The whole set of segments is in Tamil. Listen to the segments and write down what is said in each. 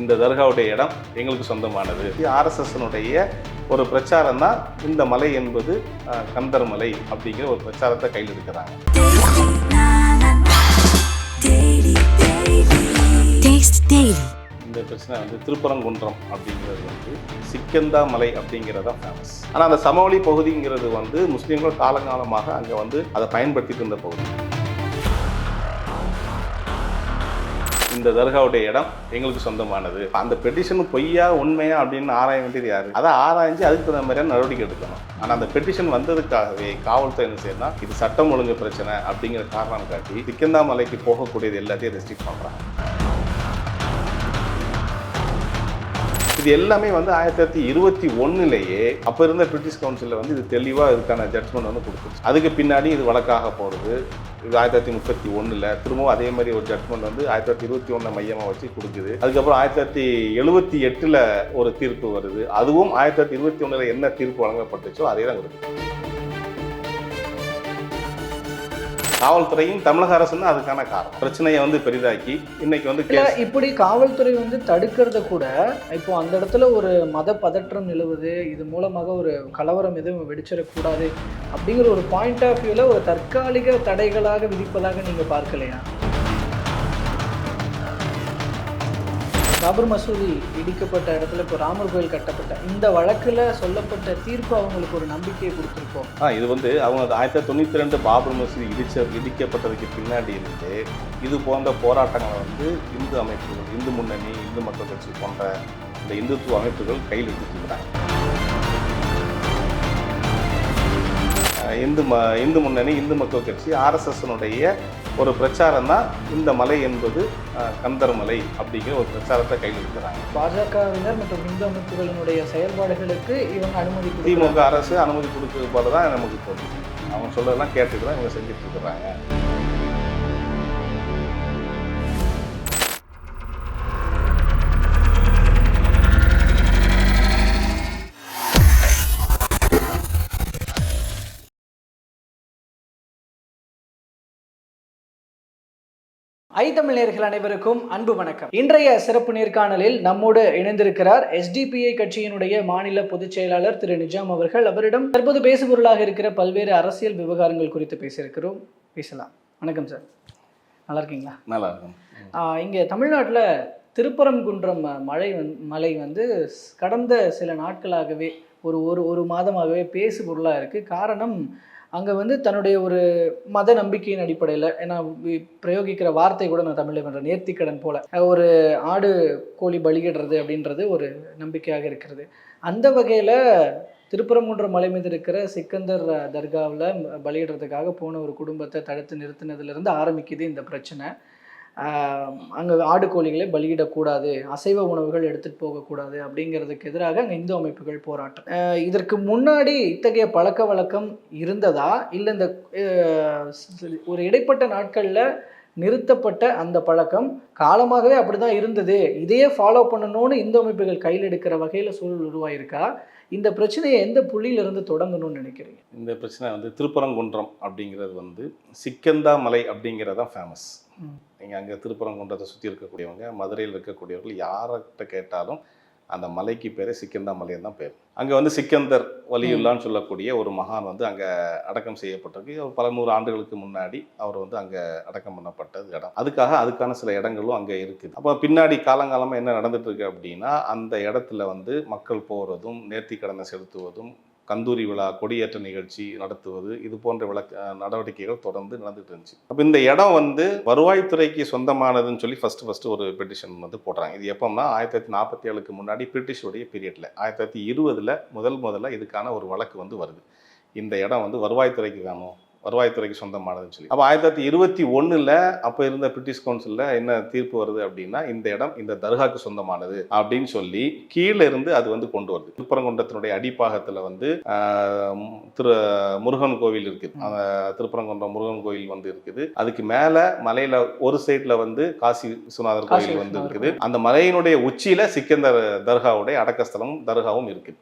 இந்த தர்காவுடைய இடம் எங்களுக்கு சொந்தமானது. ஆர்எஸ்எஸ்னுடைய ஒரு பிரச்சாரம் தான் இந்த மலை என்பது கந்தர் மலை அப்படிங்கிற ஒரு பிரச்சாரத்தை கையில் எடுக்கிறாங்க. இந்த பிரச்சனை வந்து திருப்பரங்குன்றம் அப்படிங்கிறது வந்து சிக்கந்தா மலை அப்படிங்கிறது தான் ஃபேமஸ் ஆனால் அந்த சமவெளி பகுதிங்கிறது வந்து முஸ்லீம்கள் காலங்காலமாக அங்கே வந்து அதை பயன்படுத்திட்டு இருந்த பகுதி. இந்த தர்காவுடைய இடம் எங்களுக்கு சொந்தமானது. அந்த பெட்டிஷன் பொய்யா உண்மையா அப்படின்னு ஆராய வேண்டியது யாரு? அதை ஆராய்ஞ்சு அதுக்கு தகுந்த மாதிரியான நடவடிக்கை எடுக்கணும். ஆனால் அந்த பெட்டிஷன் வந்ததுக்காகவே காவல்துறை என்ன செய்யணும் இது சட்டம் ஒழுங்கு பிரச்சனை அப்படிங்கிற காரணம் காட்டி திக்கந்தாமலைக்கு போகக்கூடியது எல்லாத்தையும் ரெஸ்ட்ரிக்ட் பண்ணுறாங்க இது எல்லாமே வந்து ஆயிரத்தி தொள்ளாயிரத்தி இருபத்தி ஒன்றுலேயே அப்போ இருந்த பிரிட்டிஷ் கவுன்சிலில் வந்து இது தெளிவாக இதுக்கான ஜட்மெண்ட் வந்து கொடுத்துருச்சு. அதுக்கு பின்னாடி இது வழக்காக போகிறது இது ஆயிரத்தி தொள்ளாயிரத்தி முப்பத்தி ஒன்றில் திரும்பவும் அதே மாதிரி ஒரு ஜட்மெண்ட் வந்து ஆயிரத்தி தொள்ளாயிரத்தி இருபத்தி ஒன்றை மையமாக வச்சு கொடுக்குது. அதுக்கப்புறம் ஆயிரத்தி தொள்ளாயிரத்தி எழுபத்தி எட்டில் ஒரு தீர்ப்பு வருது. அதுவும் ஆயிரத்தி தொள்ளாயிரத்தி இருபத்தி ஒன்றில் என்ன தீர்ப்பு வழங்கப்பட்டுச்சோ அதே தான் கொடுக்குது. காவல்துறையும் தமிழக அரசும் தான் அதுக்கான காரணம். பிரச்சனையை வந்து பெரிதாக்கி இன்னைக்கு வந்து இப்படி காவல்துறை வந்து தடுக்கிறத கூட இப்போ அந்த இடத்துல ஒரு மத பதற்றம் நிலவுது இது மூலமாக ஒரு கலவரம் எதுவும் வெடிச்சிடக்கூடாது அப்படிங்கிற ஒரு பாயிண்ட் ஆஃப் வியூல ஒரு தற்காலிக தடைகளாக விதிப்பதாக நீங்க பார்க்கலையா? பாபர் மசூதி இடிக்கப்பட்ட இடத்துல இப்போ ராமர் கோயில் கட்டப்பட்ட இந்த வழக்கில் சொல்லப்பட்ட தீர்ப்பு அவங்களுக்கு ஒரு நம்பிக்கையை கொடுத்துருக்கோம். ஆ இது வந்து அவங்க ஆயிரத்தி தொண்ணூற்றி ரெண்டு பாபர் மசூதி இடிச்ச இடிக்கப்பட்டதுக்கு பின்னாடி இருந்து இது போன்ற போராட்டங்களை வந்து இந்து அமைப்புகள் இந்து முன்னணி இந்து மக்கள் கட்சி போன்ற இந்த இந்துத்துவ அமைப்புகள் கையில் எடுத்துக்கிறாங்க இந்து ம இந்து முன்னணி இந்து மக்கள் கட்சி ஆர்எஸ்எஸ்னுடைய ஒரு பிரச்சாரம் தான் இந்த மலை என்பது கந்தர் மலை அப்படிங்கிற ஒரு பிரச்சாரத்தை கையில் பாஜகவினர் மற்றும் இந்து அமைப்புகளினுடைய செயல்பாடுகளுக்கு இவங்க அனுமதி. திமுக அரசு அனுமதி கொடுக்கறது போல தான் நமக்கு தோணுது. அவங்க சொல்லலாம் கேட்டுட்டு தான் இவங்க செஞ்சுட்டு இருக்கிறாங்க. ஐ தமிழ் அனைவருக்கும் அன்பு வணக்கம். இன்றைய சிறப்பு நேர்காணலில் நம்மோடு இணைந்திருக்கிறார் எஸ்டிபிஐ கட்சியினுடைய மாநில பொதுச் செயலாளர் திரு நிஜாம் அவர்கள். அவரிடம் தற்போது பேசுபொருளாக இருக்கிற பல்வேறு அரசியல் விவகாரங்கள் குறித்து பேசியிருக்கிறோம். பேசலாம். வணக்கம் சார். நல்லா இருக்கீங்களா நல்லா இருக்கும் இங்கே தமிழ்நாட்டில் திருப்பரங்குன்றம் மழை மலை வந்து கடந்த சில நாட்களாகவே ஒரு ஒரு ஒரு மாதமாகவே பேசு பொருளாக இருக்குது காரணம் அங்கே வந்து தன்னுடைய ஒரு மத நம்பிக்கையின் அடிப்படையில் ஏன்னா பிரயோகிக்கிற வார்த்தை கூட நான் தமிழில் பண்ணுறேன் நேர்த்திக்கடன் போல. ஒரு ஆடு கோழி பலியிடுறது அப்படின்றது ஒரு நம்பிக்கையாக இருக்கிறது. அந்த வகையில் திருப்பரங்குன்ற மலை மீது இருக்கிற சிக்கந்தர் தர்காவில் பலியிடுறதுக்காக போன ஒரு குடும்பத்தை தடுத்து நிறுத்தினதுலேருந்து ஆரம்பிக்குது இந்த பிரச்சனை. அங்கே ஆடு கோழிகளை பலியிடக்கூடாது அசைவ உணவுகள் எடுத்துகிட்டு போகக்கூடாது அப்படிங்கிறதுக்கு எதிராக அங்கே இந்து அமைப்புகள் போராட்டம். இதற்கு முன்னாடி இத்தகைய பழக்க வழக்கம் இருந்ததா? இல்லை இந்த ஒரு இடைப்பட்ட நாட்களில் நிறுத்தப்பட்ட அந்த பழக்கம் காலமாகவே அப்படி தான் இருந்தது. இதையே ஃபாலோ பண்ணணும்னு இந்து அமைப்புகள் கையில் எடுக்கிற வகையில் சூழல் உருவாயிருக்கா? இந்த பிரச்சனையை எந்த புள்ளியிலிருந்து தொடங்கணும்னு நினைக்கிறீங்க? இந்த பிரச்சனை வந்து திருப்பரங்குன்றம் அப்படிங்கிறது வந்து சிக்கந்தா மலை அப்படிங்கிறது தான் ஃபேமஸ் நீங்கள் அங்கே திருப்பரங்குன்றத்தை சுற்றி இருக்கக்கூடியவங்க மதுரையில் இருக்கக்கூடியவர்கள் யார்கிட்ட கேட்டாலும் அந்த மலைக்கு பேரே சிக்கந்தா மலைன்னு தான் பேர். அங்கே வந்து சிக்கந்தர் வலியுல்லான்னு சொல்லக்கூடிய ஒரு மகான் வந்து அங்கே அடக்கம் செய்யப்பட்டிருக்கு. பல நூறு ஆண்டுகளுக்கு முன்னாடி அவர் வந்து அங்கே அடக்கம் பண்ணப்பட்டது இடம். அதுக்காக அதுக்கான சில இடங்களும் அங்கே இருக்குது. அப்போ பின்னாடி காலங்காலமாக என்ன நடந்துட்டு இருக்கு அப்படின்னா அந்த இடத்துல வந்து மக்கள் போகிறதும் நேர்த்தி கடனை செலுத்துவதும் கந்தூரி விழா கொடியேற்ற நிகழ்ச்சி நடத்துவது இது போன்ற விளக்க நடவடிக்கைகள் தொடர்ந்து நடந்துட்டு இருந்துச்சு. அப்போ இந்த இடம் வந்து வருவாய்த்துறைக்கு சொந்தமானதுன்னு சொல்லி ஃபர்ஸ்ட் ஃபர்ஸ்ட் ஒரு பெட்டிஷன் வந்து போடுறாங்க. இது எப்போம்னா ஆயிரத்தி தொள்ளாயிரத்தி நாற்பத்தி ஏழுக்கு முன்னாடி பிரிட்டிஷோடைய பீரியட்ல ஆயிரத்தி தொள்ளாயிரத்தி இருபதுல முதல் முதல்ல இதுக்கான ஒரு வழக்கு வந்து வருது. இந்த இடம் வந்து வருவாய்த்துறைக்கு வேணும். வருவாய்த்துறைக்கு சொந்தமானதுன்னு சொல்லி. அப்போ ஆயிரத்தி தொள்ளாயிரத்தி இருபத்தி ஒன்றில் அப்போ இருந்த பிரிட்டிஷ் கவுன்சிலில் என்ன தீர்ப்பு வருது அப்படின்னா இந்த இடம் இந்த தர்காக்கு சொந்தமானது அப்படின்னு சொல்லி கீழே இருந்து அது வந்து கொண்டு வருது. திருப்பரங்குன்றத்தினுடைய அடிப்பாகத்தில் வந்து திரு முருகன் கோவில் இருக்குது. அந்த திருப்பரங்குன்றம் முருகன் கோயில் வந்து இருக்குது. அதுக்கு மேலே மலையில் ஒரு சைடில் வந்து காசி விஸ்வநாதர் கோயில் வந்து இருக்குது. அந்த மலையினுடைய உச்சியில் சிக்கந்தர் தர்காவுடைய அடக்கஸ்தலமும் தர்காவும் இருக்குது.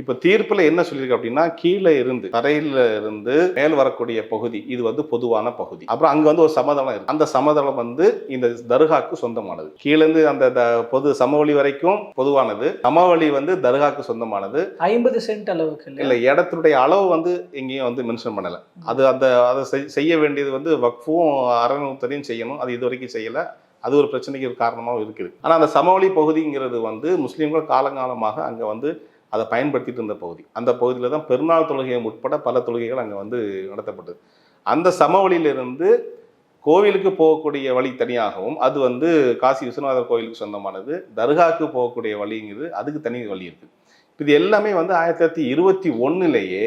இப்போ தீர்ப்புல என்ன சொல்லியிருக்கு அப்படின்னா கீழே இருந்து தரையில இருந்து மேல் வரக்கூடிய இருக்கக்கூடிய பகுதி. இது வந்து பொதுவான பகுதி. அப்புறம் அங்க வந்து ஒரு சமதளம் இருக்கு. அந்த சமதளம் வந்து இந்த தர்காக்கு சொந்தமானது. கீழேருந்து அந்த பொது சமவெளி வரைக்கும் பொதுவானது. சமவெளி வந்து தர்காக்கு சொந்தமானது. ஐம்பது சென்ட் அளவுக்கு இல்ல இடத்துடைய அளவு வந்து எங்கேயும் வந்து மென்ஷன் பண்ணல. அது அந்த அதை செய்- செய்ய வேண்டியது வந்து வக்ஃபும் அறநிலையத்துறையும் செய்யணும். அது இது வரைக்கும் செய்யல. அது ஒரு பிரச்சனைக்கு காரணமாகவும் இருக்குது. ஆனால் அந்த சமவெளி பகுதிங்கிறது வந்து முஸ்லீம்கள் காலங்காலமாக அங்கே வந்து அதை பயன்படுத்திட்டு இருந்த பகுதி. அந்த பகுதியில் தான் பெருநாள் தொழுகை உட்பட பல தொழுகைகள் அங்கே வந்து நடத்தப்பட்டது. அந்த சமவெளியிலிருந்து கோவிலுக்கு போகக்கூடிய வழி தனியாகவும் அது வந்து காசி விஸ்வநாதர் கோவிலுக்கு சொந்தமானது. தர்காவுக்கு போகக்கூடிய வழிங்கிறது அதுக்கு தனி வழி இருக்குது இது எல்லாமே வந்து ஆயிரத்தி தொள்ளாயிரத்தி இருபத்தி ஒன்றுலேயே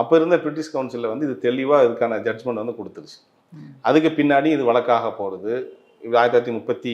அப்போ இருந்த பிரிட்டிஷ் கவுன்சிலில் வந்து இது தெளிவாக இதுக்கான ஜட்ஜ்மெண்ட் வந்து கொடுத்துருச்சு. அதுக்கு பின்னாடி இது வழக்காக போகிறது ஆயிரத்தி தொள்ளாயிரத்தி முப்பத்தி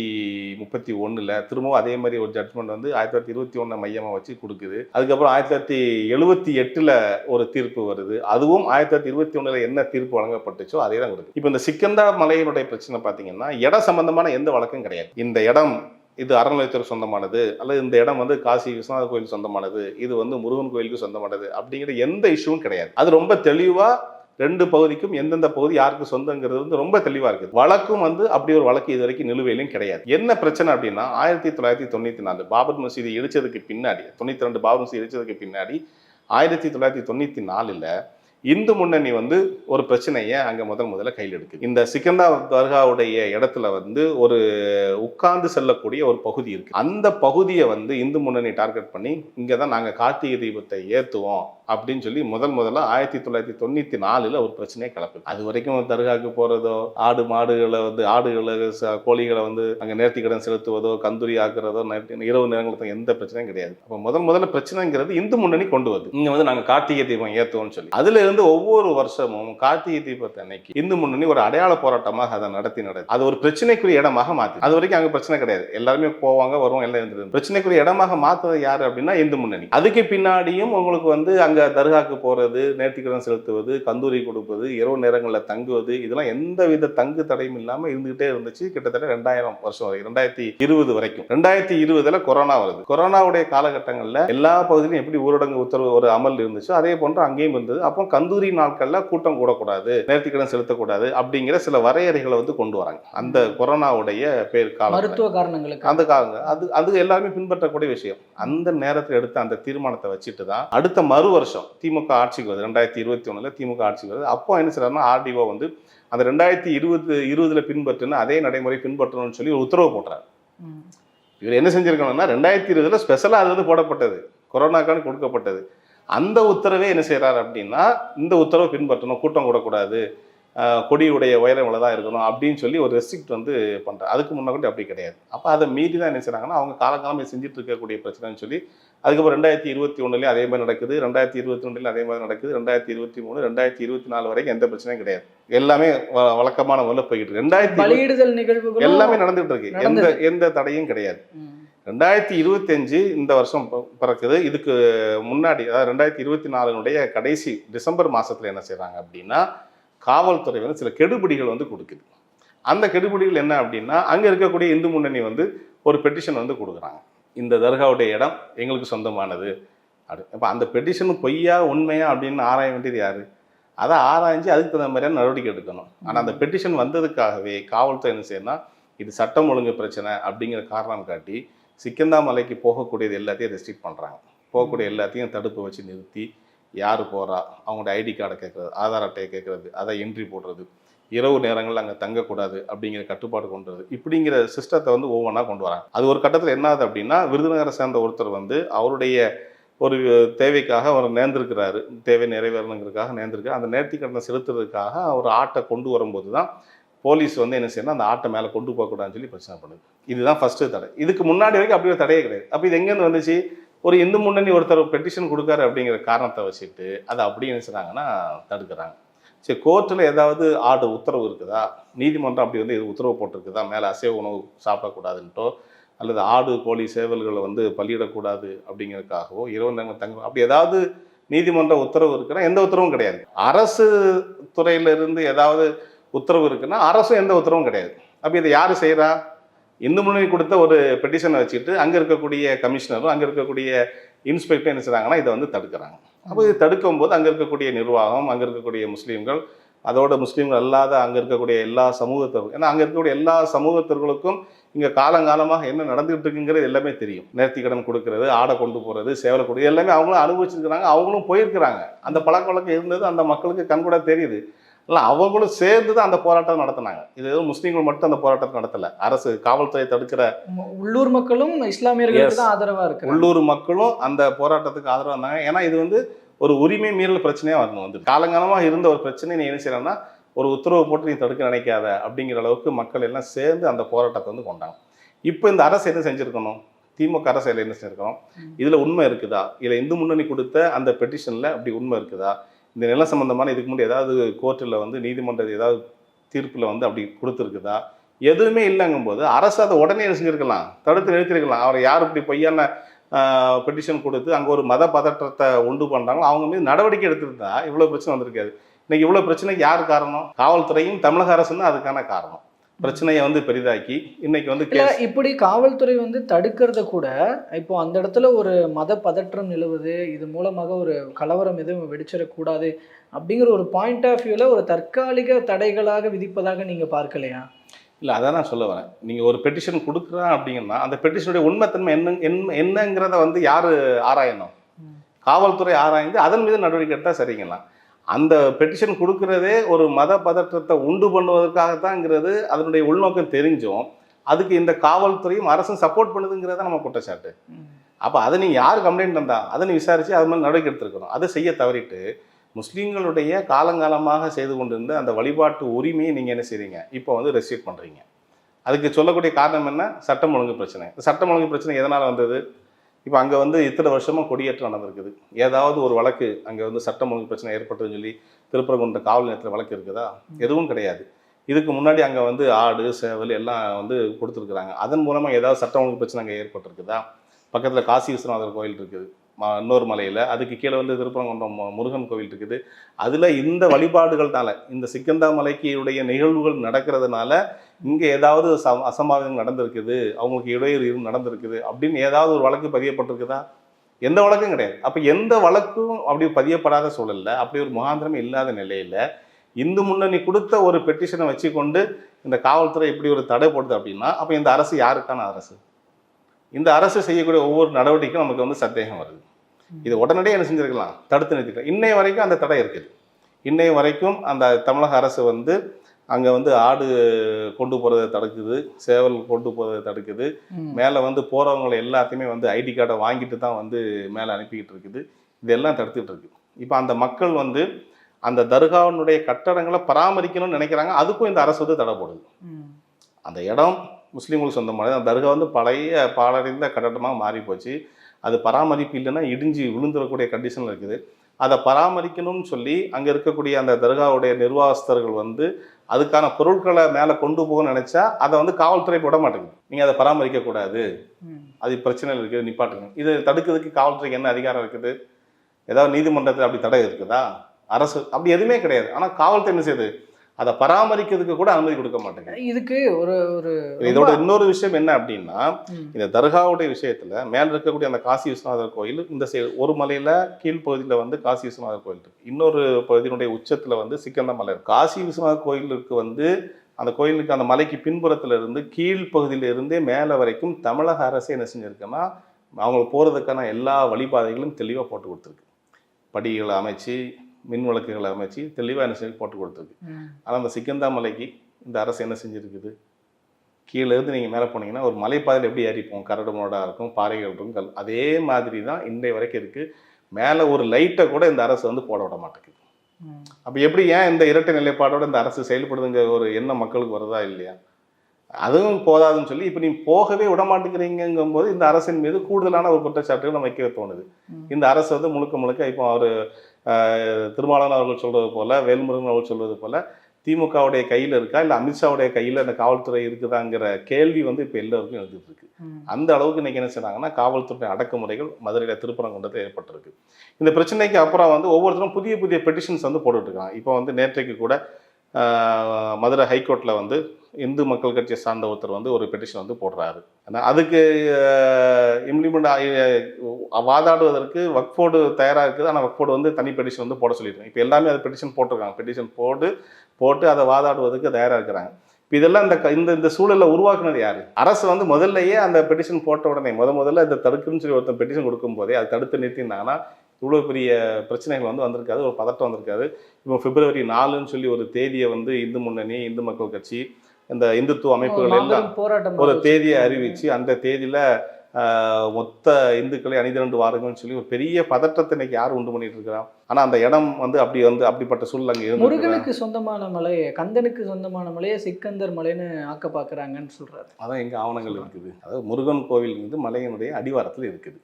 முப்பத்தி ஒன்றில் திரும்பவும் அதே மாதிரி ஒரு ஜட்ஜ்மெண்ட் வந்து ஆயிரத்தி தொள்ளாயிரத்தி இருபத்தி ஒன்றை மையமாக வச்சு கொடுக்குது. அதுக்கப்புறம் ஆயிரத்தி தொள்ளாயிரத்தி எழுபத்தி எட்டில் ஒரு தீர்ப்பு வருது. அதுவும் ஆயிரத்தி தொள்ளாயிரத்தி இருபத்தி ஒன்றில் என்ன தீர்ப்பு வழங்கப்பட்டுச்சோ அதே தான் கொடுக்குது. இப்போ இந்த சிக்கந்தா மலையினுடைய பிரச்சனை பார்த்தீங்கன்னா இடம் சம்பந்தமான எந்த வழக்கும் கிடையாது. இந்த இடம் இது அறநிலையத்துறை சொந்தமானது அல்லது இந்த இடம் வந்து காசி விஸ்வநாத கோயில் சொந்தமானது இது வந்து முருகன் கோயிலுக்கு சொந்தமானது அப்படிங்கிற எந்த இஷ்யூவும் கிடையாது. அது ரொம்ப தெளிவாக ரெண்டு பகுதிக்கும் எந்தெந்த பகுதி யாருக்கு சொந்தங்கிறது வந்து ரொம்ப தெளிவா இருக்குது. வழக்கும் வந்து அப்படி ஒரு வழக்கு இது வரைக்கும் நிலுவையிலும் கிடையாது. என்ன பிரச்சனை அப்படின்னா ஆயிரத்தி தொள்ளாயிரத்தி தொண்ணூற்றி நாலு பாபர் மசீதி இடிச்சதுக்கு பின்னாடி தொண்ணூத்தி ரெண்டு பாபர் மசீதி இடிச்சதுக்கு பின்னாடி ஆயிரத்தி தொள்ளாயிரத்தி தொண்ணூற்றி நாலில் இந்து முன்னணி வந்து ஒரு பிரச்சனையை அங்கே முதல் முதல்ல கையில் எடுக்குது. இந்த சிக்கந்தா தர்காவுடைய இடத்துல வந்து ஒரு உட்கார்ந்து செல்லக்கூடிய ஒரு பகுதி இருக்குது அந்த பகுதியை வந்து இந்து முன்னணி டார்கெட் பண்ணி இங்கே தான் நாங்கள் கார்த்திகை தீபத்தை ஏற்றுவோம் அப்படின்னு சொல்லி முதல் முதல்ல ஆயிரத்தி தொள்ளாயிரத்தி தொண்ணூற்றி நாலில் ஒரு பிரச்சனையை கிளப்பு அது வரைக்கும் தர்காவுக்கு போகிறதோ ஆடு மாடுகளை வந்து ஆடுகளை ச- கோழிகளை வந்து அங்கே நேர்த்திக்கடன் செலுத்துவதோ கந்தூரி ஆக்குறதோ இரவு நேரங்களுக்கு எந்த பிரச்சனையும் கிடையாது. அப்போ முதல் முதல்ல பிரச்சனைங்கிறது இந்து முன்னணி கொண்டு வருது இங்கே வந்து நாங்கள் கார்த்திகை தீபம் ஏற்றுவோம்னு சொல்லி. அதுல இருந்து ஒவ்வொரு வருஷமும் கார்த்திகை தீபத்தை அன்னைக்கு இந்து முன்னணி ஒரு அடையாள போராட்டமாக அதை நடத்தி நடத்தி. அது ஒரு பிரச்சனைக்குரிய இடமாக மாத்தி. அது வரைக்கும் அங்க பிரச்சனை கிடையாது. எல்லாருமே போவாங்க வருவாங்க எல்லாம் இருந்தது பிரச்சனைக்குரிய இடமாக மாத்துறது யாரு அப்படின்னா இந்து முன்னணி. அதுக்கு பின்னாடியும் உங்களுக்கு வந்து அங்க தர்காக்கு போறது நேர்த்திக்கடன் செலுத்துவது கந்தூரி கொடுப்பது இரவு நேரங்களில் தங்குவது இதெல்லாம் எந்த வித தங்கு தடையும் இல்லாம இருந்துகிட்டே இருந்துச்சு. கிட்டத்தட்ட ரெண்டாயிரம் வருஷம் வரை ரெண்டாயிரத்தி இருபது வரைக்கும். ரெண்டாயிரத்தி இருபதுல கொரோனா வருது. கொரோனாவுடைய காலகட்டங்கள்ல எல்லா பகுதியிலும் எப்படி ஊரடங்கு உத்தரவு ஒரு அமல் இருந்துச்சோ அதே போன்று அங்கேயும் இருந்தது. அப்போ கந்தூரி நாட்கள்ல கூட்டம் கூடக்கூடாது நேர்த்திக்கடன் செலுத்தக்கூடாது அப்படிங்கிற சில வரையறைகளை வந்து கொண்டு வராங்க. அந்த கொரோனாவுடைய பேர் காலம் மருத்துவ காரணங்களுக்கு. அந்த காலங்க அது அது எல்லாருமே பின்பற்றக்கூடிய விஷயம். அந்த நேரத்தில் எடுத்த அந்த தீர்மானத்தை வச்சுட்டு தான் அடுத்த மறு வருஷம் திமுக ஆட்சிக்கு வருது. ரெண்டாயிரத்தி இருபத்தி ஒண்ணுல திமுக ஆட்சிக்கு வருது. அப்போ என்ன செய்யறாருன்னா ஆர்டிஓ வந்து அந்த ரெண்டாயிரத்தி இருபது இருபதுல பின்பற்றின அதே நடைமுறை பின்பற்றணும்னு சொல்லி ஒரு உத்தரவு போட்டார் ம். இவர் என்ன செஞ்சிருக்கணும்னா ரெண்டாயிரத்தி இருபதுல ஸ்பெஷலாக அது வந்து போடப்பட்டது. கொரோனாக்கான கொடுக்கப்பட்டது. அந்த உத்தரவே என்ன செய்றாரு அப்படின்னா இந்த உத்தரவை பின்பற்றணும் கூட்டம் கூடக்கூடாது. கொடியுடைய உயரம் இவ்வளோ தான் இருக்கணும் அப்படின்னு சொல்லி ஒரு ரெஸ்ட்ரிக்ட் வந்து பண்ணுறாரு அதுக்கு முன்ன கூட அப்படி கிடையாது. அப்போ அதை மீறி தான் என்ன செய்றாங்கன்னா அவங்க காலங்காலமாக செஞ்சுட்டு இருக்கக்கூடிய பிரச்சனைன்னு சொல்லி அதுக்கப்புறம் ரெண்டாயிரத்தி இருபத்தி ஒன்றுலேயும் அதே மாதிரி நடக்குது ரெண்டாயிரத்தி இருபத்தி ரெண்டுலையும் அதே மாதிரி நடக்குது ரெண்டாயிரத்தி இருபத்தி மூணு ரெண்டாயிரத்தி இருபத்தி நாலு வரைக்கும் எந்த பிரச்சனையும் கிடையாது. எல்லாமே வழக்கமான முறையில் போய்கிட்டு இருக்கு. ரெண்டாயிரத்தி பலியிடுதல் நிகழ்வுகளும் எல்லாமே நடந்துட்டு இருக்கு. எந்த. எந்த தடையும் கிடையாது. ரெண்டாயிரத்தி இருபத்தஞ்சு இந்த வருஷம் பிறக்குது. இதுக்கு முன்னாடி அதாவது ரெண்டாயிரத்தி இருபத்தி நாலுனுடைய கடைசி டிசம்பர் மாசத்துல என்ன செய்றாங்க அப்படின்னா காவல்துறை வந்து சில கெடுபிடிகள் வந்து கொடுக்குது. அந்த கெடுபிடிகள் என்ன அப்படின்னா அங்கே இருக்கக்கூடிய இந்து முன்னணி வந்து ஒரு பெட்டிஷன் வந்து கொடுக்குறாங்க. இந்த தர்காவுடைய இடம் எங்களுக்கு சொந்தமானது. அப்படி. அப்போ அந்த பெட்டிஷன் பொய்யா உண்மையா அப்படின்னு ஆராய வேண்டியது யார்? அதை ஆராய்ஞ்சு அதுக்கு தகுந்த மாதிரியான நடவடிக்கை எடுக்கணும். ஆனால் அந்த பெட்டிஷன் வந்ததுக்காகவே காவல்துறை என்ன செய்யணும்னா இது சட்டம் ஒழுங்கு பிரச்சனை அப்படிங்கிற காரணம் காட்டி சிக்கந்தாமலைக்கு போகக்கூடியது எல்லாத்தையும் ரெஸ்ட்ரிக்ட் பண்ணுறாங்க போகக்கூடிய எல்லாத்தையும் தடுப்பு வச்சு நிறுத்தி யார் போகிறா அவங்களோட ஐடி கார்டை கேட்குறது ஆதார் அட்டையை கேட்குறது அதை என்ட்ரி போடுறது இரவு நேரங்களில் அங்கே தங்கக்கூடாது அப்படிங்கிற கட்டுப்பாடு கொண்டு வருது இப்படிங்கிற சிஸ்டத்தை வந்து ஒவ்வொன்றா கொண்டு வராங்க. அது ஒரு கட்டத்தில் என்னது அப்படின்னா விருதுநகரை சேர்ந்த ஒருத்தர் வந்து அவருடைய ஒரு தேவைக்காக அவர் நேர்ந்திருக்கிறாரு. தேவை நிறைவேறணுங்கிறதுக்காக நேர்ந்திருக்கு அந்த நேர்த்தி கடனை செலுத்துறதுக்காக ஒரு ஆட்டை கொண்டு வரும்போது தான் போலீஸ் வந்து என்ன செய்யணும் அந்த ஆட்டை மேலே கொண்டு போகக்கூடாதுன்னு சொல்லி பிரச்சனை பண்ணுது. இதுதான் ஃபஸ்ட்டு தடை. இதுக்கு முன்னாடி வரைக்கும் அப்படி ஒரு தடையே கிடையாது. அப்போ இது எங்கேருந்து வந்துச்சு? ஒரு இந்து முன்னணி ஒருத்தர் பெட்டிஷன் கொடுக்காரு அப்படிங்கிற காரணத்தை வச்சுட்டு அதை அப்படி என்ன தடுக்கிறாங்க. சரி கோர்ட்டில் ஏதாவது ஆர்டர் உத்தரவு இருக்குதா? நீதிமன்றம் அப்படி வந்து இது உத்தரவு போட்டிருக்குதா? மேலே அசைவ உணவு சாப்பிடக்கூடாதுன்ட்டோ அல்லது ஆடு கோழி சேவல்களை வந்து பலியிடக்கூடாது அப்படிங்கிறதுக்காகவோ இரவு நேரம் தங்க அப்படி ஏதாவது நீதிமன்ற உத்தரவு இருக்குன்னா எந்த உத்தரவும் கிடையாது. அரசு துறையிலிருந்து ஏதாவது உத்தரவு இருக்குன்னா அரசும் எந்த உத்தரவும் கிடையாது. அப்போ இதை யார் செய்கிறா இந்து முன்னணி கொடுத்த ஒரு பெட்டிஷனை வச்சுக்கிட்டு அங்கே இருக்கக்கூடிய கமிஷனரும் அங்கே இருக்கக்கூடிய இன்ஸ்பெக்டர் என்ன செய்கிறாங்கன்னா இதை வந்து தடுக்கிறாங்க. அப்போ இது தடுக்கும் போது அங்கே இருக்கக்கூடிய நிர்வாகம் அங்கே இருக்கக்கூடிய முஸ்லீம்கள் அதோட முஸ்லீம்கள் அல்லாத அங்கே இருக்கக்கூடிய எல்லா சமூகத்தவர்கள் ஏன்னா அங்கே இருக்கக்கூடிய எல்லா சமூகத்தவர்களுக்கும் இங்கே காலங்காலமாக என்ன நடந்துகிட்டு இருக்குங்கிறது எல்லாமே தெரியும். நேர்த்தி கடன் கொடுக்கறது ஆடை கொண்டு போகிறது சேவலை கொடு எல்லாமே அவங்களும் அனுபவிச்சிருக்கிறாங்க அவங்களும் போயிருக்கிறாங்க. அந்த பழக்க வழக்கம் இருந்தது அந்த மக்களுக்கு கண்கூட தெரியுது. இல்லை அவங்களும் சேர்ந்து தான் அந்த போராட்டம் நடத்தினாங்க. இது எதுவும் முஸ்லீம்கள் மட்டும் அந்த போராட்டத்தை நடத்தலை. அரசு காவல்துறை தடுக்கிற உள்ளூர் மக்களும் இஸ்லாமியர்களுக்கு. தான் ஆதரவா இருக்கு உள்ளூர் மக்களும் அந்த போராட்டத்துக்கு ஆதரவாக இருந்தாங்க. ஏன்னா இது வந்து ஒரு உரிமை மீறல் பிரச்சனையாக வரணும் வந்து. காலங்காலமாக இருந்த ஒரு பிரச்சனை நீ என்ன செய்யறன்னா ஒரு உத்தரவு போட்டு நீ தடுக்க நினைக்காத அப்படிங்கிற அளவுக்கு மக்கள் எல்லாம் சேர்ந்து அந்த போராட்டத்தை வந்து கொண்டாங்க. இப்போ இந்த அரசு என்ன செஞ்சுருக்கணும்? திமுக அரசு இதுல என்ன செஞ்சிருக்கணும்? இதில் உண்மை இருக்குதா? இல்லை இந்து முன்னணி கொடுத்த அந்த பெட்டிஷனில் அப்படி உண்மை இருக்குதா? இந்த நில சம்பந்தமான இதுக்கு முன்னாடி ஏதாவது கோர்ட்டில் வந்து நீதிமன்றம் ஏதாவது தீர்ப்பில் வந்து அப்படி கொடுத்துருக்குதா? எதுவுமே இல்லைங்கும்போது அரசு அதை உடனே செஞ்சுருக்கலாம்? தடுத்து நிறுத்திருக்கலாம். அவரை யார் இப்படி பொய்யான பெட்டிஷன் கொடுத்து அங்கே ஒரு மத பதற்றத்தை உண்டு பண்ணுறாங்களோ அவங்க மீது நடவடிக்கை எடுத்திருந்தா இவ்வளோ பிரச்சனை வந்திருக்காது. இன்னைக்கு இவ்வளோ பிரச்சனைக்கு யார் காரணம்? காவல்துறையும் தமிழக அரசு தான் அதுக்கான காரணம். பிரச்சனையை வந்து பெரிதாக்கி இன்னைக்கு வந்து இப்படி காவல்துறை வந்து தடுக்கிறத கூட இப்போ அந்த இடத்துல ஒரு மத பதற்றம் நிலவுது இது மூலமாக ஒரு கலவரம் எதுவும் வெடிச்சிடக்கூடாது அப்படிங்கிற ஒரு பாயிண்ட் ஆஃப் வியூல ஒரு தற்காலிக தடைகளாக விதிப்பதாக நீங்க பார்க்கலையா? இல்லை அதான் நான் சொல்ல வரேன். நீங்கள் ஒரு பெட்டிஷன் கொடுக்குறா அப்படிங்கன்னா அந்த பெட்டிஷனுடைய உண்மைத்தன்மை என்ன என்ன என்னங்கிறத வந்து யார் ஆராயணும். காவல்துறை ஆராய்ந்து அதன் மீது நடவடிக்கை எடுத்தால் சரிங்களா? அந்த பெட்டிஷன் கொடுக்கறதே ஒரு மத பதற்றத்தை உண்டு பண்ணுவதற்காகத்தாங்கிறது அதனுடைய உள்நோக்கம் தெரிஞ்சும். அதுக்கு இந்த காவல்துறையும் அரசும் சப்போர்ட் பண்ணுதுங்கிறத நம்ம குற்றச்சாட்டு. அப்போ அதை நீ யார் கம்ப்ளைண்ட் தந்தா? அதை நீ விசாரித்து அது மாதிரி நடவடிக்கை எடுத்துருக்கணும். அதை செய்ய தவறிட்டு முஸ்லீம்களுடைய காலங்காலமாக செய்து கொண்டிருந்த அந்த வழிபாட்டு உரிமையை நீங்கள் என்ன செய்கிறீங்க இப்போ வந்து ரெஸ்ட்ரிக்ட் பண்ணுறீங்க அதுக்கு சொல்லக்கூடிய காரணம் என்ன? சட்டம் ஒழுங்கு பிரச்சனை. சட்டம் ஒழுங்கு பிரச்சனை எதனால் வந்தது? இப்போ அங்கே வந்து இத்தனை வருஷமாக கொடியேற்றம் நடந்திருக்குது. ஏதாவது ஒரு வழக்கு அங்கே வந்து சட்டம் ஒழுங்கு பிரச்சனை ஏற்பட்டதுன்னு சொல்லி திருப்பரங்குன்ற காவல் நிலையத்தில் வழக்கு இருக்குதா? எதுவும் கிடையாது. இதுக்கு முன்னாடி அங்கே வந்து ஆடு சேவல் எல்லாம் வந்து கொடுத்துருக்குறாங்க. அதன் மூலமாக ஏதாவது சட்டம் ஒழுங்கு பிரச்சனை அங்கே ஏற்பட்டிருக்குதா? பக்கத்தில் காசி விஸ்வநாதர் கோயில் இருக்குது. இன்னொரு மலையில் அதுக்கு கீழே வந்து திருப்பரங்குன்றம் முருகன் கோவில் இருக்குது. அதில் இந்த வழிபாடுகள்னால இந்த சிக்கந்தா மலைக்குடைய நிகழ்வுகள் நடக்கிறதுனால இங்கே ஏதாவது ச அசம்பாவிதம் நடந்திருக்குது அவங்களுக்கு இடையூறு இரு- நடந்திருக்குது அப்படின்னு ஏதாவது ஒரு வழக்கு பதியப்பட்டிருக்குதா? எந்த வழக்கும் கிடையாது. அப்போ எந்த வழக்கும் அப்படி பதியப்படாத சூழலில் அப்படி ஒரு முகாந்திரமே இல்லாத நிலையில் இந்து முன்னணி கொடுத்த ஒரு பெட்டிஷனை வச்சுக்கொண்டு இந்த காவல்துறை இப்படி ஒரு தடை போடுது அப்படின்னா அப்போ இந்த அரசு யாருக்கான அரசு? இந்த அரசு செய்யக்கூடிய ஒவ்வொரு நடவடிக்கையும் நமக்கு வந்து சந்தேகம் வருது. இது உடனடியாக என்ன செஞ்சிருக்கலாம்? தடுத்து நிறுத்திக்கலாம். இன்னைய வரைக்கும் அந்த தடை இருக்குது. இன்னைய வரைக்கும் அந்த தமிழக அரசு வந்து அங்கே வந்து ஆடு கொண்டு போகிறத தடுக்குது சேவல் கொண்டு போகிறத தடுக்குது. மேலே வந்து போகிறவங்களை எல்லாத்தையுமே வந்து ஐடி கார்டை வாங்கிட்டு தான் வந்து மேலே அனுப்பிக்கிட்டு இருக்குது. இதெல்லாம் தடுத்துட்டு இருக்கு. இப்போ அந்த மக்கள் வந்து அந்த தர்காவினுடைய கட்டடங்களை பராமரிக்கணும்னு நினைக்கிறாங்க. அதுக்கும் இந்த அரசு வந்து தடை போடுது. அந்த இடம் முஸ்லீம்களுக்கு சொந்தமானது. அந்த தர்கா வந்து பழைய பாழடைந்த கட்டடமாக மாறி போச்சு அது பராமரிப்பு இல்லைன்னா இடிஞ்சு விழுந்துடக்கூடிய கண்டிஷனில் இருக்குது. அதை பராமரிக்கணும்னு சொல்லி அங்கே இருக்கக்கூடிய அந்த தர்காவுடைய நிர்வாகஸ்தர்கள் வந்து அதுக்கான பொருட்களை மேலே கொண்டு போகணும்னு நினச்சா அதை வந்து காவல்துறை விட மாட்டேங்குது. நீங்கள் அதை பராமரிக்கக்கூடாது. அது பிரச்சனை இருக்குது நிப்பாட்டுங்க இது தடுக்கிறதுக்கு காவல்துறைக்கு என்ன அதிகாரம் இருக்குது? ஏதாவது நீதிமன்றத்தில் அப்படி தடை இருக்குதா? அரசு அப்படி எதுவுமே கிடையாது. ஆனால் காவல்துறை என்ன செய்யுது? அதை பராமரிக்கிறதுக்கு கூட அனுமதி கொடுக்க மாட்டேங்குது இதுக்கு ஒரு ஒரு இதோட இன்னொரு விஷயம் என்ன அப்படின்னா. இந்த தர்காவுடைய விஷயத்துல மேல இருக்கக்கூடிய அந்த காசி விஸ்வநாதர் கோயில் இந்த ஒரு மலையில கீழ்ப்பகுதியில வந்து காசி விஸ்வநாதர் கோயில் இருக்கு. இன்னொரு பகுதியினுடைய உச்சத்துல வந்து சிக்கந்த மலை இருக்கு. காசி விஸ்வநாதர் கோயிலுக்கு வந்து அந்த கோயிலுக்கு அந்த மலைக்கு பின்புறத்துல இருந்து கீழ்ப்பகுதியில இருந்தே மேலே வரைக்கும் தமிழக அரசு என்ன செஞ்சிருக்குன்னா அவங்களுக்கு போறதுக்கான எல்லா வழிபாதைகளும் தெளிவா போட்டு கொடுத்துருக்கு. படிகளை அமைச்சு மின் விளக்குகளை அமைச்சு தெளிவாக என்ன செஞ்சு போட்டு கொடுத்துருக்கு. ஆனால் அந்த சிக்கந்தா மலைக்கு இந்த அரசு என்ன செஞ்சுருக்குது? கீழே இருந்து நீங்கள் மேலே போனீங்கன்னா ஒரு மலைப்பாதையில் எப்படி ஏறிப்போம்? கரடு முரடாக இருக்கும் பாறைகள் இருக்கும் கல் அதே மாதிரி தான் இன்றைய வரைக்கும் இருக்குது மேலே ஒரு லைட்டை கூட இந்த அரசு வந்து போட விட மாட்டேங்குது. அப்போ எப்படி ஏன் இந்த இரட்டை நிலைப்பாடோட இந்த அரசு செயல்படுதுங்கிற ஒரு எண்ணம் மக்களுக்கு வருதா இல்லையா? அதுவும் போதாதுன்னு சொல்லி இப்போ நீ போகவே விட மாட்டேங்கிறீங்கும்போது இந்த அரசின் மீது கூடுதலான ஒரு குற்றச்சாட்டுகள் நம்ம வைக்க தோணுது. இந்த அரசு வந்து முழுக்க முழுக்க இப்போ அவர் திருமாவளவன் அவர்கள் சொல்றது போல வேல்முருகன் அவர்கள் சொல்வது போல திமுகவுடைய கையில் இருக்கா இல்லை அமித்ஷாவுடைய கையில் இந்த காவல்துறை இருக்குதாங்கிற கேள்வி வந்து இப்போ எல்லாருக்கும் எழுதிட்டு இருக்கு. அந்த அளவுக்கு இன்னைக்கு என்ன செய்றாங்கன்னா காவல்துறை அடக்குமுறைகள் மதுரையில் திருப்பரங்குன்றத்தை ஏற்பட்டிருக்கு. இந்த பிரச்சனைக்கு அப்புறம் வந்து ஒவ்வொருத்தரும் புதிய புதிய பெட்டிஷன்ஸ் வந்து போட்டுட்டு இருக்காங்க. இப்போ வந்து நேற்றைக்கு கூட மதுரை ஹைகோர்ட்டில் வந்து இந்து மக்கள் கட்சியை சார்ந்த ஒருத்தர் வந்து ஒரு பெட்டிஷன் வந்து போடுறாரு. அதுக்கு இம்ப்ளிமெண்ட் வாதாடுவதற்கு வக்ஃபோர்டு தயாராக இருக்குது. ஆனால் வக்ஃபோர்டு வந்து தனி பெட்டிஷன் வந்து போட சொல்லியிருக்காங்க இப்போ எல்லாமே அது பெட்டிஷன் போட்டிருக்காங்க. பெட்டிஷன் போட்டு போட்டு அதை வாதாடுவதற்கு தயாராக இருக்கிறாங்க. இப்போ இதெல்லாம் இந்த க- இந்த இந்த சூழலை உருவாக்குனது யார்? அரசு வந்து முதல்லையே அந்த பெட்டிஷன் போட்ட உடனே முத முதல்ல இதை தடுக்குன்னு சொல்லி ஒருத்தன் பெட்டிஷன் கொடுக்கும் போதே அதை தடுத்து நிறுத்தியிருந்தாங்கன்னா இவ்வளோ பெரிய பிரச்சனைகள் வந்து வந்திருக்காது ஒரு பதட்டம் வந்திருக்காது. இப்போ பிப்ரவரி நாலுன்னு சொல்லி ஒரு தேதியை வந்து இந்து முன்னணி இந்து மக்கள் கட்சி இந்த இந்துத்துவ அமைப்புகள் எல்லாம் ஒரு தேதியை அறிவிச்சு அந்த தேதியில மொத்த இந்துக்களை அணிதிரண்டு வாருங்கன்னு சொல்லி ஒரு பெரிய பதற்றத்தை இன்னைக்கு யார் உண்டு பண்ணிட்டு இருக்கிறா ஆனா அந்த இடம் வந்து அப்படி வந்து அப்படிப்பட்ட சூழல் அங்க இருந்து முருகனுக்கு சொந்தமான மலை கந்தனுக்கு சொந்தமான மலையை சிக்கந்தர் மலைன்னு ஆக்க பாக்குறாங்கன்னு சொல்றாரு. அதான் எங்க ஆவணங்கள் இருக்குது. அதாவது முருகன் கோவில் வந்து மலையினுடைய அடிவாரத்தில் இருக்குது.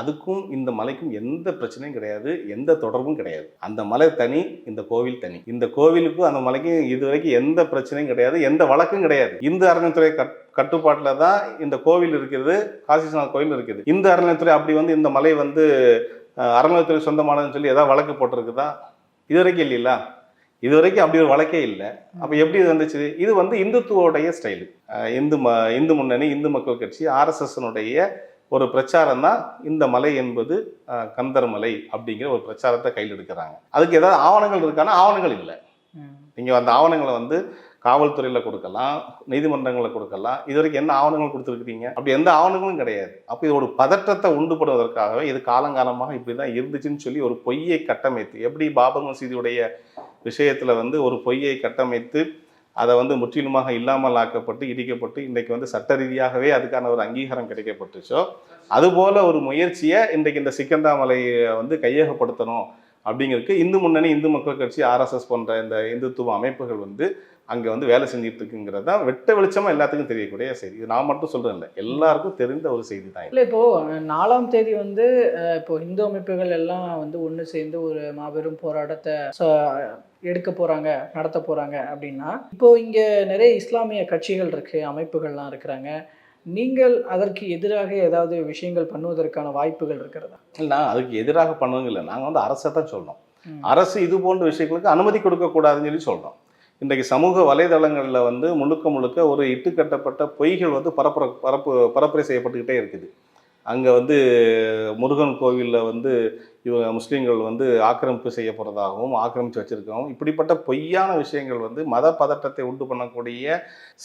அதுக்கும் இந்த மலைக்கும் எந்த பிரச்சனையும் கிடையாது எந்த தொடர்பும் கிடையாது. அந்த மலை தனி இந்த கோவில் தனி. இந்த கோவிலுக்கும் அந்த மலைக்கும் இதுவரைக்கும் எந்த பிரச்சனையும் கிடையாது எந்த வழக்கும் கிடையாது. இந்து அறநிலைத்துறை கட் கட்டுப்பாட்டில் தான் இந்த கோவில் இருக்குது காசிநாத் கோவில் இருக்குது. இந்த அறநிலைத்துறை அப்படி வந்து இந்த மலை வந்து அறநிலையத்துறை அறநிலைத்துறை சொந்தமானதுன்னு சொல்லி ஏதாவது வழக்கு போட்டிருக்குதா? இது வரைக்கும் இல்லைங்களா இது வரைக்கும் அப்படி ஒரு வழக்கே இல்லை. அப்போ எப்படி இது வந்துச்சு? இது வந்து இந்துத்துவோடைய ஸ்டைலு. இந்து ம இந்து முன்னணி இந்து மக்கள் கட்சி ஆர்எஸ்எஸ்னுடைய ஒரு பிரச்சாரம் தான் இந்த மலை என்பது கந்தர் மலை அப்படிங்கிற ஒரு பிரச்சாரத்தை கையில் எடுக்கிறாங்க. அதுக்கு ஏதாவது ஆவணங்கள் இருக்கானா? ஆவணங்கள் இல்லை. நீங்கள் அந்த ஆவணங்களை வந்து காவல்துறையில் கொடுக்கலாம் நீதிமன்றங்களில் கொடுக்கலாம். இது வரைக்கும் என்ன ஆவணங்கள் கொடுத்துருக்கீங்க அப்படி எந்த ஆவணங்களும் கிடையாது. அப்போ இது ஒரு பதற்றத்தை உண்டு பண்ணுவதற்காகவே இது காலங்காலமாக இப்படி தான் இருந்துச்சுன்னு சொல்லி ஒரு பொய்யை கட்டமைத்து எப்படி பாபர் மசீதியுடைய விஷயத்தில் வந்து ஒரு பொய்யை கட்டமைத்து அதை வந்து முற்றிலுமாக இல்லாமல் ஆக்கப்பட்டு இடிக்கப்பட்டு இன்றைக்கு வந்து சட்ட ரீதியாகவே அதுக்கான ஒரு அங்கீகாரம் கிடைக்கப்பட்டுச்சோ அதுபோல ஒரு முயற்சியை இன்றைக்கு இந்த சிக்கந்தாமலையை வந்து கையகப்படுத்தணும் அப்படிங்கிறதுக்கு இந்து முன்னணி இந்து மக்கள் கட்சி ஆர்எஸ்எஸ் போன்ற இந்த இந்துத்துவ அமைப்புகள் வந்து அங்கே வந்து வேலை செஞ்சுட்டு இருக்குங்கிறது தான் வெட்ட வெளிச்சமாக எல்லாத்துக்கும் தெரியக்கூடிய செய்தி. இது நான் மட்டும் சொல்கிறேன் இல்லை எல்லாருக்கும் தெரிந்த ஒரு செய்தி தான் இல்லை இப்போது நாலாம் தேதி வந்து இப்போ இந்து அமைப்புகள் எல்லாம் வந்து ஒன்று சேர்ந்து ஒரு மாபெரும் போராட்டத்தை எடுக்க போறாங்க நடத்த போறாங்க அப்படின்னா இப்போ இங்க நிறைய இஸ்லாமிய கட்சிகள் இருக்கு அமைப்புகள்லாம் இருக்கிறாங்க. நீங்கள் அதற்கு எதிராக ஏதாவது விஷயங்கள் பண்ணுவதற்கான வாய்ப்புகள் இருக்கிறதா? இல்ல, அதுக்கு எதிராக பண்ணுவங்க இல்லை. நாங்கள் வந்து அரசை தான் சொல்கிறோம். அரசு இது போன்ற விஷயங்களுக்கு அனுமதி கொடுக்கக்கூடாதுன்னு சொல்லி சொல்கிறோம் இன்றைக்கு சமூக வலைதளங்களில் வந்து முழுக்க முழுக்க ஒரு இட்டுக்கட்டப்பட்ட பொய்கள் வந்து பரப்புற பரப்பு பரப்புரை செய்யப்பட்டுக்கிட்டே இருக்குது. அங்கே வந்து முருகன் கோவிலில் வந்து இவங்க முஸ்லீம்கள் வந்து ஆக்கிரமிப்பு செய்ய போகிறதாகவும் ஆக்கிரமித்து வச்சுருக்கவும் இப்படிப்பட்ட பொய்யான விஷயங்கள் வந்து மத பதட்டத்தை உண்டு பண்ணக்கூடிய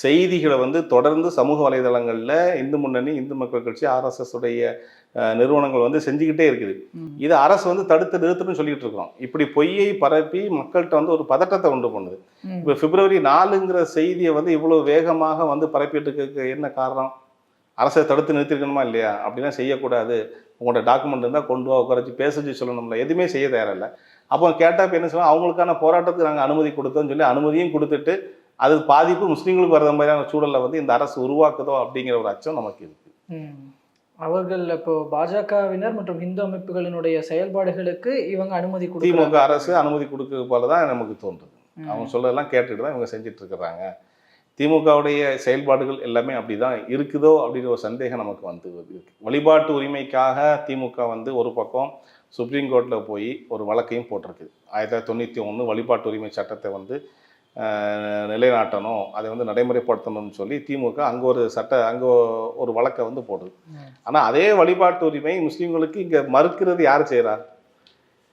செய்திகளை வந்து தொடர்ந்து சமூக வலைதளங்களில் இந்து முன்னணி இந்து மக்கள் கட்சி ஆர்எஸ்எஸ் உடைய நிறுவனங்கள் வந்து செஞ்சுக்கிட்டே இருக்குது. இது அரசு வந்து தடுத்து நிறுத்தணும்னு சொல்லிட்டு இருக்கோம். இப்படி பொய்யை பரப்பி மக்கள்கிட்ட வந்து ஒரு பதட்டத்தை உண்டு பண்ணுது. இப்போ பிப்ரவரி நாலுங்கிற செய்தியை வந்து இவ்வளோ வேகமாக வந்து பரப்பிட்டு இருக்க என்ன காரணம்? அரசை தடுத்து நிறுத்திருக்கணுமா இல்லையா? அப்படிலாம் செய்யக்கூடாது. உங்களோட டாக்குமெண்ட் இருந்தால் கொண்டு வா உட்கார வச்சு பேச வச்சு சொல்லணும்ல எதுவுமே செய்ய தயாரில்லை. அப்போ கேட்டால் இப்போ என்ன சொல்லுவோம் அவங்களுக்கான போராட்டத்துக்கு நாங்கள் அனுமதி கொடுத்தோம்னு சொல்லி அனுமதியும் கொடுத்துட்டு அது பாதிப்பு முஸ்லீம்களுக்கு வர்ற மாதிரியான சூழலை வந்து இந்த அரசு உருவாக்குதோ அப்படிங்கிற ஒரு அச்சம் நமக்கு இருக்கு. அவர்கள் இப்போ பாஜகவினர் மற்றும் இந்து அமைப்புகளினுடைய செயல்பாடுகளுக்கு இவங்க அனுமதி திமுக அரசு அனுமதி கொடுக்க போல தான் நமக்கு தோன்றுது. அவங்க சொல்றதெல்லாம் கேட்டுட்டு தான் இவங்க செஞ்சுட்டு இருக்கிறாங்க. திமுகவுடைய செயல்பாடுகள் எல்லாமே அப்படிதான் இருக்குதோ அப்படிங்கிற ஒரு சந்தேகம் நமக்கு வந்து இருக்கு. வழிபாட்டு உரிமைக்காக திமுக வந்து ஒரு பக்கம் சுப்ரீம் கோர்ட்டில் போய் ஒரு வழக்கையும் போட்டிருக்கு. ஆயிரத்தி தொள்ளாயிரத்தி தொண்ணூற்றி ஒன்று வழிபாட்டு உரிமை சட்டத்தை வந்து நிலைநாட்டணும் அதை வந்து நடைமுறைப்படுத்தணும்னு சொல்லி திமுக அங்கே ஒரு சட்ட அங்கே ஒரு வழக்கை வந்து போடுது. ஆனால் அதே வழிபாட்டு உரிமை முஸ்லீம்களுக்கு இங்கே மறுக்கிறது யார் செய்கிறா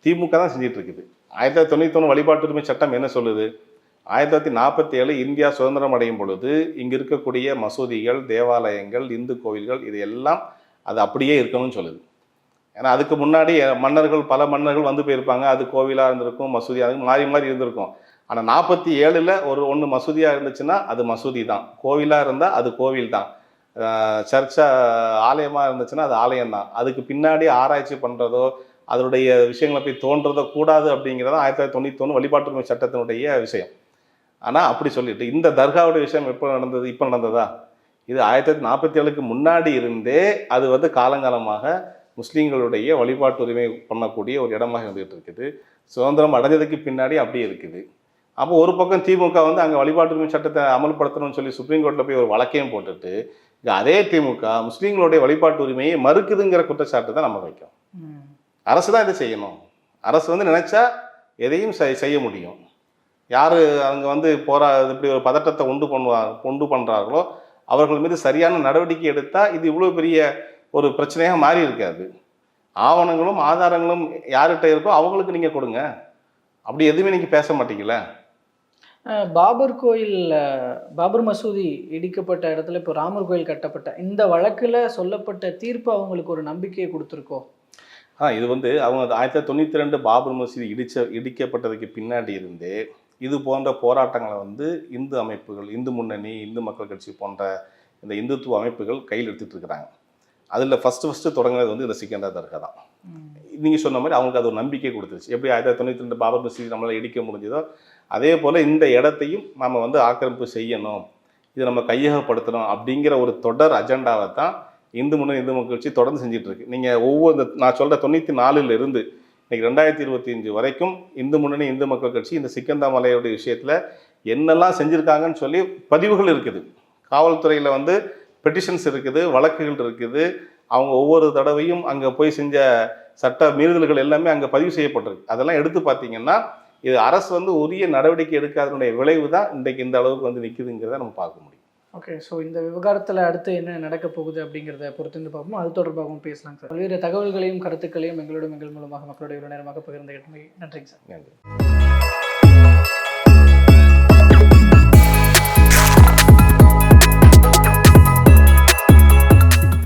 திமுக தான் செஞ்சிட்டு இருக்குது. ஆயிரத்தி தொள்ளாயிரத்தி தொண்ணூற்றி ஒன்று வழிபாட்டு உரிமை சட்டம் என்ன சொல்லுது? ஆயிரத்தி தொள்ளாயிரத்தி நாற்பத்தி ஏழு இந்தியா சுதந்திரம் அடையும் பொழுது இங்கே இருக்கக்கூடிய மசூதிகள் தேவாலயங்கள் இந்து கோவில்கள் இது எல்லாம் அது அப்படியே இருக்கணும்னு சொல்லுது. ஏன்னா அதுக்கு முன்னாடி மன்னர்கள் பல மன்னர்கள் வந்து போயிருப்பாங்க. அது கோவிலாக இருந்திருக்கும் மசூதியாக இருக்கும் மாறி மாறி இருந்திருக்கும். ஆனால் நாற்பத்தி ஏழில் ஒரு ஒன்று மசூதியாக இருந்துச்சுன்னா அது மசூதி தான். கோவிலாக இருந்தால் அது கோவில் தான். சர்ச்சா ஆலயமாக இருந்துச்சுன்னா அது ஆலயம் தான். அதுக்கு பின்னாடி ஆராய்ச்சி பண்ணுறதோ அதனுடைய விஷயங்களை போய் தோன்றதோ கூடாது அப்படிங்கிறத ஆயிரத்தி தொள்ளாயிரத்தி தொண்ணூற்றி ஒன்று வழிபாட்டுரிமை சட்டத்தினுடைய விஷயம். ஆனால் அப்படி சொல்லிட்டு இந்த தர்காவுடைய விஷயம் எப்போ நடந்தது இப்போ நடந்ததா? இது ஆயிரத்தி தொள்ளாயிரத்தி நாற்பத்தி ஏழுக்கு முன்னாடி இருந்தே அது வந்து காலங்காலமாக முஸ்லீம்களுடைய வழிபாட்டு உரிமை பண்ணக்கூடிய ஒரு இடமாக இருந்துகிட்டு இருக்குது. சுதந்திரம் அடைஞ்சதுக்கு பின்னாடி அப்படியே இருக்குது. அப்போ ஒரு பக்கம் திமுக வந்து அங்கே வழிபாட்டு உரிமை சட்டத்தை அமல்படுத்தணும்னு சொல்லி சுப்ரீம் கோர்ட்டில் போய் ஒரு வழக்கையும் போட்டுட்டு இங்கே அதே திமுக முஸ்லீம்களுடைய வழிபாட்டு உரிமையை மறுக்குதுங்கிற குற்றச்சாட்டு தான் நம்ம வைக்கும். அரசு தான் இதை செய்யணும். அரசு வந்து நினைச்சா எதையும் செய்- செய்ய முடியும். யார் அங்கே வந்து போரா இப்படி ஒரு பதட்டத்தை உண்டு பண்ணுவா உண்டு பண்ணுறார்களோ அவர்கள் மீது சரியான நடவடிக்கை எடுத்தால் இது இவ்வளோ பெரிய ஒரு பிரச்சனையாக மாறி இருக்காது. ஆவணங்களும் ஆதாரங்களும் யார்கிட்ட இருக்கோ அவங்களுக்கு நீங்கள் கொடுங்க. அப்படி எதுவுமே நீங்கள் பேச மாட்டீங்களே பாபர் கோயில் அஹ், பாபர் மசூதி இடிக்கப்பட்ட இடத்துல இப்போ ராமர் கோயில் கட்டப்பட்ட இந்த வழக்குல சொல்லப்பட்ட தீர்ப்பு அவங்களுக்கு ஒரு நம்பிக்கையை கொடுத்துருக்கோ? ஆ இது வந்து அவங்க ஆயிரத்தி தொள்ளாயிரத்தி தொண்ணூற்றி ரெண்டு பாபர் மசூதி இடிச்ச இடிக்கப்பட்டதுக்கு பின்னாடி இருந்தே இது போன்ற போராட்டங்களை வந்து இந்து அமைப்புகள் இந்து முன்னணி இந்து மக்கள் கட்சி போன்ற இந்த இந்துத்துவ அமைப்புகள் கையில் இருக்கிறாங்க. அதில் ஃபஸ்ட்டு ஃபஸ்ட்டு தொடங்கினது வந்து இந்த சிக்கந்தா தர்கா தான். நீங்கள் சொன்ன மாதிரி அவங்களுக்கு அது ஒரு நம்பிக்கை கொடுத்துருச்சு. எப்படி ஆயிரத்தி தொள்ளாயிரத்தி தொண்ணூற்றி ரெண்டு பாபர் மசூதி நம்மளால் இடிக்க முடிஞ்சதோ அதே போல் இந்த இடத்தையும் நம்ம வந்து ஆக்கிரமிப்பு செய்யணும் இதை நம்ம கையகப்படுத்தணும் அப்படிங்கிற ஒரு தொடர் அஜெண்டாவை தான் இந்து முன்னணி இந்து மக்கள் கட்சி தொடர்ந்து செஞ்சுட்டு இருக்கு. நீங்கள் ஒவ்வொரு நான் சொல்கிற தொண்ணூற்றி நாலுல இருந்து இன்னைக்கு ரெண்டாயிரத்தி இருபத்தி அஞ்சு வரைக்கும் இந்து முன்னணி இந்து மக்கள் கட்சி இந்த சிக்கந்தாமலையோட விஷயத்தில் என்னெல்லாம் செஞ்சுருக்காங்கன்னு சொல்லி பதிவுகள் இருக்குது. காவல்துறையில் வந்து பெட்டிஷன்ஸ் இருக்குது வழக்குகள் இருக்குது. அவங்க ஒவ்வொரு தடவையும் அங்கே போய் செஞ்ச சட்ட மீறுதல்கள் எல்லாமே அங்கே பதிவு செய்யப்பட்டிருக்கு. அதெல்லாம் எடுத்து பார்த்தீங்கன்னா இது அரசு வந்து உரிய நடவடிக்கை எடுக்காதனுடைய விளைவு தான் இன்றைக்கு இந்த அளவுக்கு வந்து நிற்குதுங்கிறத நம்ம பார்க்க முடியும். ஓகே ஸோ இந்த விவகாரத்தில் அடுத்து என்ன நடக்க போகுது அப்படிங்கிறத பொறுத்திருந்து பார்ப்போம். அது தொடர்பாகவும் பேசலாம் சார் பல்வேறு தகவல்களையும் கருத்துக்களையும் எங்களோட எங்கள் மூலமாக மக்களுடைய ஒரு நேரமாக பகிர்ந்து நன்றிங்க சார் நன்றி.